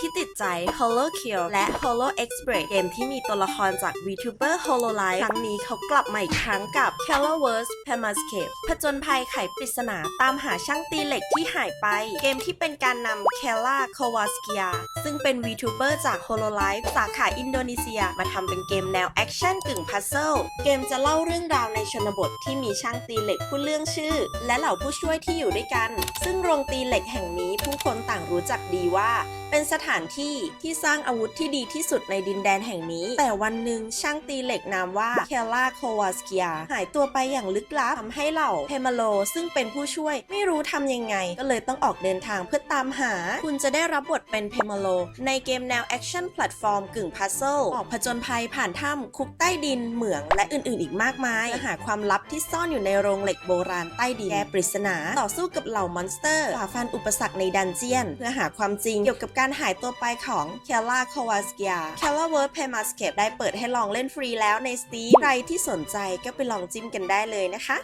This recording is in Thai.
ที่ติดใจ Hollow Kill และ Hollow Express เกมที่มีตัวละครจาก VTuber Hololive ครั้งนี้เขากลับมาอีกครั้งกับ k e l l e r w o r s p e m a s c a p e ผจญภัยไขปริศนาตามหาช่างตีเหล็กที่หายไป เกมที่เป็นการนำ k e l l a Kowalskia ซึ่งเป็น VTuber จาก Hololive สาขาอินโดนีเซีย มาทำเป็นเกมแนวแอคชั่นกึ่งพัซเซิลเกมจะเล่าเรื่องราวในชนบทที่มีช่างตีเหล็กผู้เรื่องชื่อ และเหล่าผู้ช่วยที่อยู่ด้วยกัน ซึ่งโรงตีเหล็กแห่งนี้ผู้คนต่างรู้จักดีว่า เป็นสถานที่ที่สร้างอาวุธที่ดีที่สุดในดินแดนแห่งนี้ แต่วันหนึ่งช่างตีเหล็กนามว่าเคล่าโควาสกียหายตัวไปอย่างลึกลับทำให้เหล่าเพมาโล ซึ่งเป็นผู้ช่วยไม่รู้ทำยังไง ก็เลยต้องออกเดินทางเพื่อตามหา คุณจะได้รับบทเป็นเพมาโล ในเกมแนวแอคชั่นแพลตฟอร์มกึ่งพัซเซิลออกผจญภัยผ่านถ้ำคุกใต้ดินเหมืองและอื่นๆ อีกมากมายเพื่อหาความลับที่ซ่อนอยู่ในโรงเหล็กโบราณใต้ดินแก้ปริศนา ต่อสู้กับเหล่ามอนสเตอร์ฝ่าฟันอุปสรรคในดันเจียน เพื่อหาความจริงเกี่ยวกับการหายตัวไปของเคลล่าคาวาสเกียเคลล่าเวิร์ดเพมาสเคปได้เปิดให้ลองเล่นฟรีแล้วใน Steam ใครที่สนใจก็ไปลองจิ้มกันได้เลยนะคะ